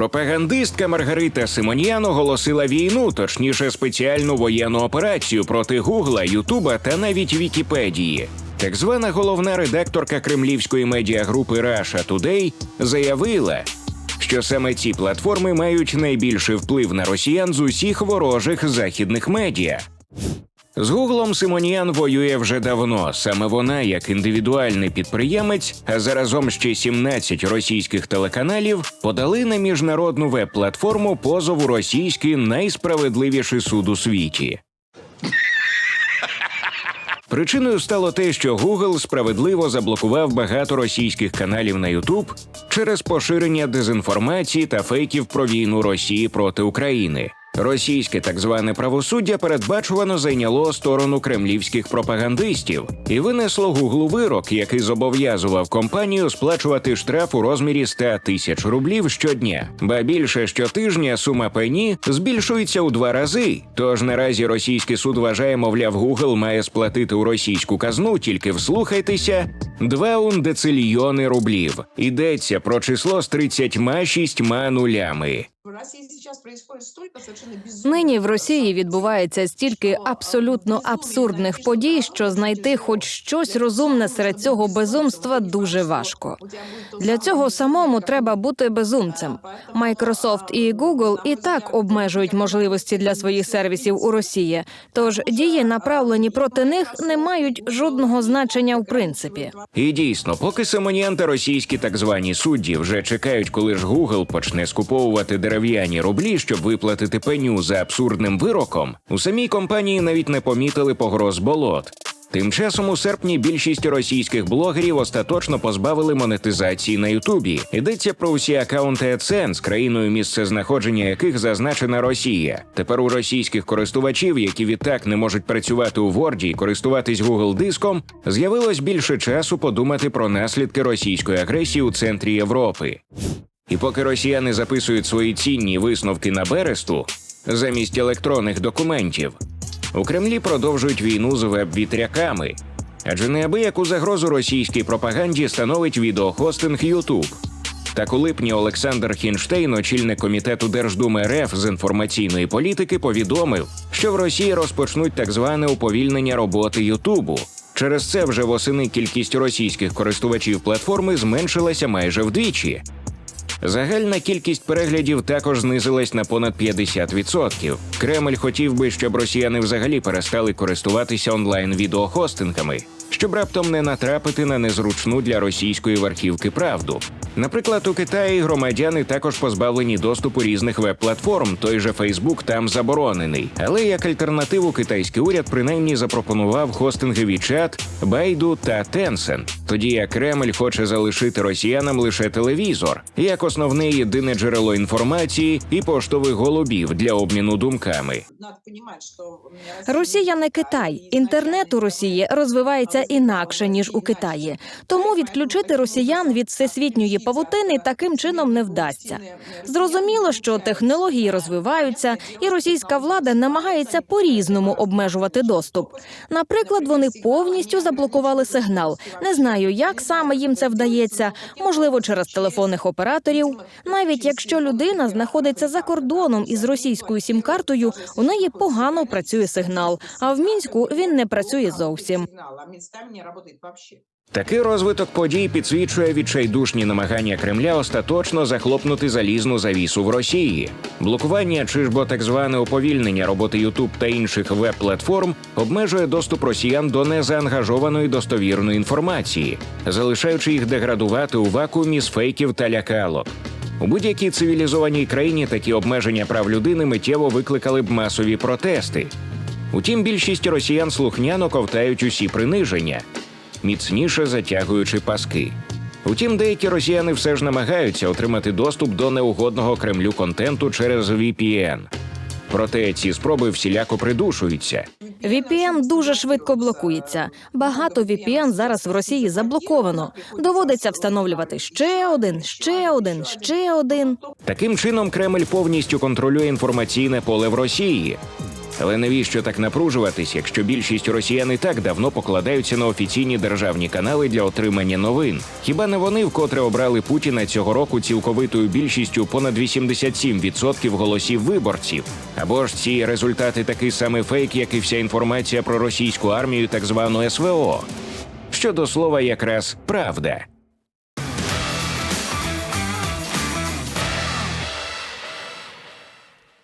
Пропагандистка Маргарита Симоньян оголосила війну, точніше спеціальну воєнну операцію проти Гугла, Ютуба та навіть Вікіпедії. Так звана головна редакторка кремлівської медіагрупи Russia Today заявила, що саме ці платформи мають найбільший вплив на росіян з усіх ворожих західних медіа. З Гуглом Симоніан воює вже давно. Саме вона, як індивідуальний підприємець, а заразом ще 17 російських телеканалів подали на міжнародну веб-платформу позов у російський найсправедливіший суд у світі. Причиною стало те, що Google справедливо заблокував багато російських каналів на YouTube через поширення дезінформації та фейків про війну Росії проти України. Російське так зване правосуддя передбачувано зайняло сторону кремлівських пропагандистів і винесло Гуглу вирок, який зобов'язував компанію сплачувати штраф у розмірі 100 тисяч рублів щодня. Ба більше щотижня сума пені збільшується у два рази. Тож наразі російський суд вважає, мовляв, Google має сплатити у російську казну, тільки вслухайтеся. 2 ундецильйони рублів. Йдеться про число з 36 нулями. В России сейчас происходит столько совершенно безумных... Нині в Росії відбувається стільки абсолютно абсурдних подій, що знайти хоч щось розумне серед цього безумства дуже важко. Для цього самому треба бути безумцем. Microsoft і Google і так обмежують можливості для своїх сервісів у Росії. Тож дії, направлені проти них, не мають жодного значення в принципі. І дійсно, поки симоніанти російські так звані судді вже чекають, коли ж Google почне скуповувати дерев'яні рублі, щоб виплатити пеню за абсурдним вироком, у самій компанії навіть не помітили погроз болот. Тим часом у серпні більшість російських блогерів остаточно позбавили монетизації на Ютубі. Йдеться про усі акаунти AdSense, країною місцезнаходження яких зазначена Росія. Тепер у російських користувачів, які відтак не можуть працювати у Ворді і користуватись Google диском, з'явилось більше часу подумати про наслідки російської агресії у центрі Європи. І поки росіяни записують свої цінні висновки на бересту замість електронних документів, у Кремлі продовжують війну з веб-вітряками. Адже неабияку загрозу російській пропаганді становить відеохостинг YouTube. Так у липні Олександр Хінштейн, очільник комітету Держдуми РФ з інформаційної політики, повідомив, що в Росії розпочнуть так зване уповільнення роботи Ютубу. Через це вже восени кількість російських користувачів платформи зменшилася майже вдвічі. Загальна кількість переглядів також знизилась на понад 50%. Кремль хотів би, щоб росіяни взагалі перестали користуватися онлайн відеохостингами, щоб раптом не натрапити на незручну для російської верхівки правду. Наприклад, у Китаї громадяни також позбавлені доступу різних веб-платформ. Той же Фейсбук там заборонений. Але як альтернативу китайський уряд принаймні запропонував хостинги WeChat, Baidu та Tencent. Тоді як Кремль хоче залишити росіянам лише телевізор як основне єдине джерело інформації і поштових голубів для обміну думками. Росія не Китай. Інтернет у Росії розвивається інакше ніж у Китаї. Тому відключити росіян від всесвітньої павутини таким чином не вдасться. Зрозуміло, що технології розвиваються, і російська влада намагається по-різному обмежувати доступ. Наприклад, вони повністю заблокували сигнал. Не знаю, як саме їм це вдається. Можливо, через телефонних операторів. Навіть якщо людина знаходиться за кордоном із російською сім-картою, у неї погано працює сигнал. А в мінську він не працює зовсім. Такий розвиток подій підсвічує відчайдушні намагання Кремля остаточно захлопнути залізну завісу в Росії. Блокування чи ж бо так зване уповільнення роботи Ютуб та інших веб-платформ обмежує доступ росіян до незаангажованої достовірної інформації, залишаючи їх деградувати у вакуумі з фейків та лякалок. У будь-якій цивілізованій країні такі обмеження прав людини миттєво викликали б масові протести. Утім, більшість росіян слухняно ковтають усі приниження, міцніше затягуючи паски. Утім, деякі росіяни все ж намагаються отримати доступ до неугодного Кремлю контенту через VPN. Проте ці спроби всіляко придушуються. VPN дуже швидко блокується. Багато VPN зараз в Росії заблоковано. Доводиться встановлювати ще один, ще один, ще один. Таким чином, Кремль повністю контролює інформаційне поле в Росії. Але навіщо так напружуватись, якщо більшість росіян і так давно покладаються на офіційні державні канали для отримання новин? Хіба не вони вкотре обрали Путіна цього року цілковитою більшістю понад 87% голосів виборців? Або ж ці результати такий самий фейк, як і вся інформація про російську армію, так звану СВО? Що до слова, якраз правда.